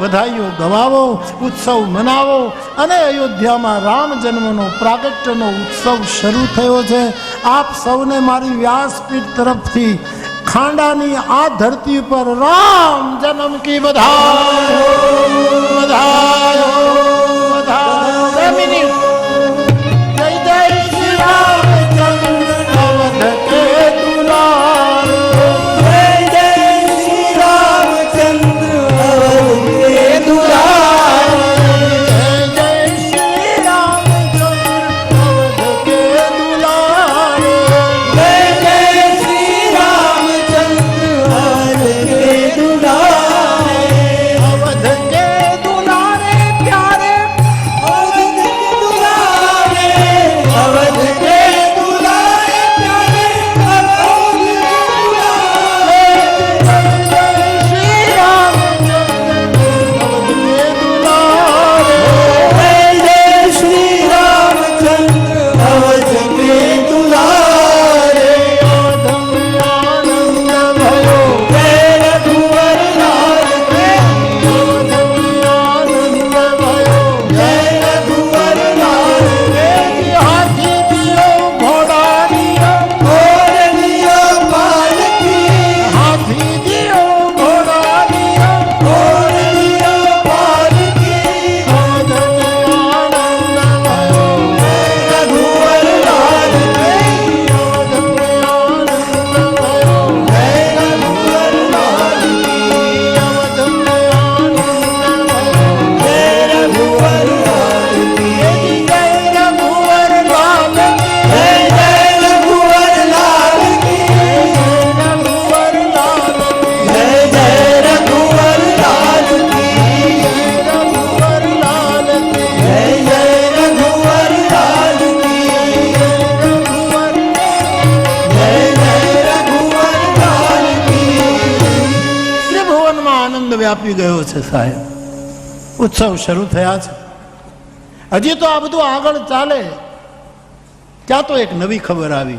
વધાઈઓ ગવાવો, ઉત્સવ મનાવો અને અયોધ્યામાં રામ જન્મનો પ્રાગટ્યનો ઉત્સવ શરૂ થયો છે. આપ સૌને મારી વ્યાસપીઠ તરફથી ખાંડાની આ ધરતી પર રામ જન્મ કી બધા બધાઈ વ્યાપી ગયો છે સાહેબ. ઉત્સવ શરૂ થયા છે. હજી તો આ બધું આગળ ચાલે. ત્યાં તો એક નવી ખબર આવી.